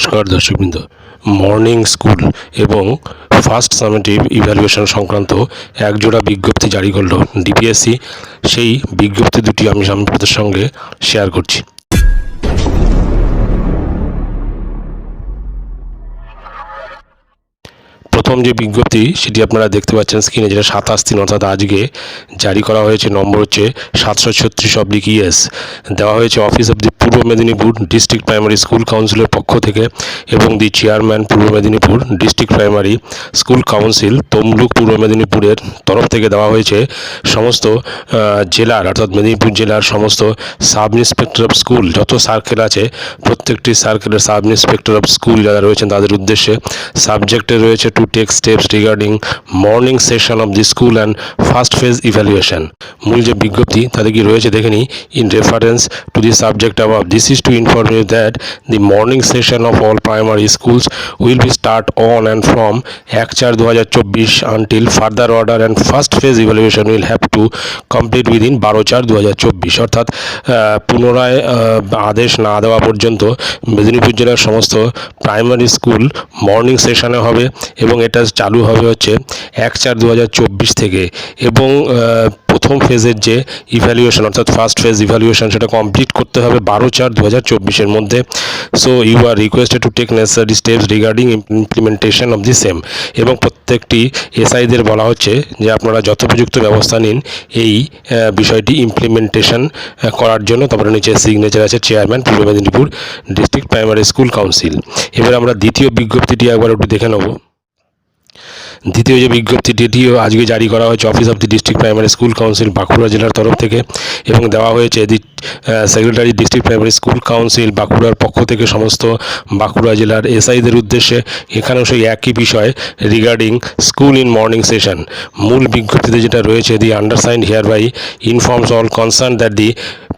নমস্কার দর্শকবৃন্দ। Morning school এবং ফার্স্ট সামেটিভ ইভ্যালুয়েশন সংক্রান্ত একজোড়া বিজ্ঞপ্তি জারি করল ডিপিএসসি। সেই বিজ্ঞপ্তি দুটি আমি আপনাদের সঙ্গে শেয়ার করছি। প্রথম যে বিজ্ঞপ্তি সেটি আপনারা দেখতে পাচ্ছেন স্ক্রিনে যেটা সাতাশ তিন, অর্থাৎ আজকে জারি করা হয়েছে, নম্বর হচ্ছে সাতশো ছত্রিশ অব্লিক ইএস দেওয়া হয়েছে office of the Purba Medinipur district primary school কাউন্সিলের পক্ষ থেকে এবং the chairman Purba Medinipur district primary school council Tamluk Purba মেদিনীপুরের তরফ থেকে দেওয়া হয়েছে সমস্ত জেলার, অর্থাৎ মেদিনীপুর জেলার সমস্ত সাব ইন্সপেক্টর অফ স্কুল, যত সার্কেল আছে, প্রত্যেকটি সার্কেলের সাব ইন্সপেক্টর অফ স্কুল যারা রয়েছেন তাদের উদ্দেশ্যে সাবজেক্টে রয়েছে to take steps regarding morning session of the school and first phase evaluation মূল যে বিজ্ঞপ্তি, তাতে কি রয়েছে দেখে নিই। In reference to the subject above this is to inform you that the morning session of all primary schools will be start on and from এক চার দু হাজার চব্বিশ until further order and first phase evaluation will have to complete within বারো চার দু হাজার চব্বিশ অর্থাৎ পুনরায় আদেশ না দেওয়া পর্যন্ত মেদিনীপুর জেলার সমস্ত প্রাইমারি স্কুল মর্নিং সেশনে হবে এবং এটা চালু হবে হচ্ছে এক চার দু থেকে এবং প্রথম ফেজের যে ইভ্যালুয়েশন অর্থাৎ ফার্স্ট ফেজ ইভ্যালুয়েশন সেটা কমপ্লিট করতে হবে বারো চার দু হাজার মধ্যে। So you are requested to take necessary steps regarding implementation of the same এবং প্রত্যেকটি এসআইদের বলা হচ্ছে যে আপনারা যথোপযুক্ত ব্যবস্থা নিন এই বিষয়টি ইমপ্লিমেন্টেশন করার জন্য। তারপরে নিচে সিগনেচার আছে chairman Purba Medinipur district primary school council এবার আমরা দ্বিতীয় বিজ্ঞপ্তিটি একবার একটু দেখে নেব। দ্বিতীয় যে বিজ্ঞপ্তিটি এটিও আজকে জারি করা হয়েছে office of the district primary school council Bankura জেলার তরফ থেকে এবং দেওয়া হয়েছে the secretary district primary school council বাঁকুড়ার পক্ষ থেকে সমস্ত বাঁকুড়া জেলার এসআইদের উদ্দেশ্যে। এখানেও সেই একই বিষয় regarding school in morning session মূল বিজ্ঞপ্তিতে যেটা রয়েছে the undersigned hereby informs all concern that the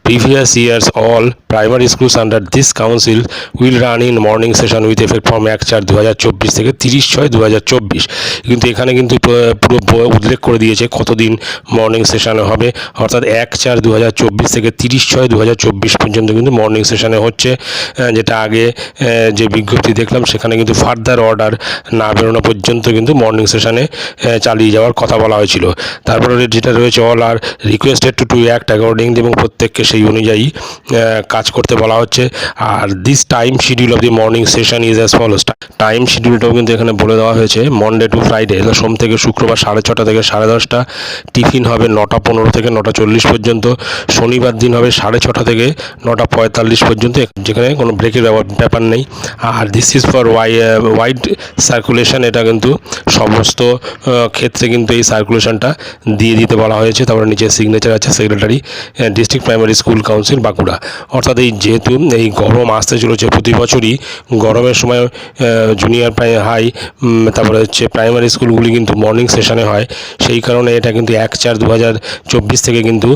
previous years, all primary schools under this council will run in morning session with effect from এক চার দু হাজার চব্বিশ থেকে তিরিশ ছয় দু হাজার চব্বিশ। কিন্তু এখানে কিন্তু পুরো উল্লেখ করে দিয়েছে কতদিন মর্নিং সেশনে হবে। অর্থাৎ এক চার দু হাজার চব্বিশ থেকে তিরিশ ছয় দু হাজার চব্বিশ পর্যন্ত কিন্তু মর্নিং সেশনে হচ্ছে। যেটা আগে যে বিজ্ঞপ্তি দেখলাম, সেখানে কিন্তু ফার্দার অর্ডার না বেরোনো পর্যন্ত কিন্তু মর্নিং সেশনে চালিয়ে যাওয়ার কথা বলা হয়েছিল। তারপরে যেটা রয়েছে all are requested to to act according এবং প্রত্যেককে সেই অনুযায়ী কাজ করতে বলা হচ্ছে। আর this time schedule of the morning session is as follows time শিডিউলটাও কিন্তু এখানে বলে দেওয়া হয়েছে মন্ডে টু ফ্রাইডে সোম থেকে শুক্রবার সাড়ে ছটা থেকে সাড়ে দশটা, টিফিন হবে নটা পনেরো থেকে নটা চল্লিশ পর্যন্ত, শনিবার দিন হবে সাড়ে ছটা থেকে নটা পঁয়তাল্লিশ পর্যন্ত, যেখানে কোনো ব্রেকের ব্যাপার নেই। আর this is for why wide circulation এটা কিন্তু সমস্ত ক্ষেত্রে কিন্তু এই সার্কুলেশনটা দিয়ে দিতে বলা হয়েছে। তারপরে নিচে সিগনেচার আছে secretary district primary school council Bankura. অর্থাৎ এই যেহেতু এই গরম আসতে চলেছে প্রতি বছরই, গরমের সময় জুনিয়র প্রাই হাই তারপরে হচ্ছে প্রাইমারি স্কুলগুলি কিন্তু মর্নিং সেশনে হয়। সেই কারণে এটা কিন্তু এক চার দু থেকে কিন্তু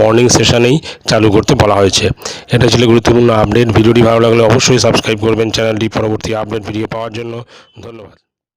মর্নিং সেশনেই চালু করতে বলা হয়েছে। এটা ছিল গুরুত্বপূর্ণ আপডেট ভিডিওটি ভালো লাগলে অবশ্যই সাবস্ক্রাইব করবেন। চ্যানেলটি পরবর্তী আপডেট ভিডিও পাওয়ার জন্য ধন্যবাদ।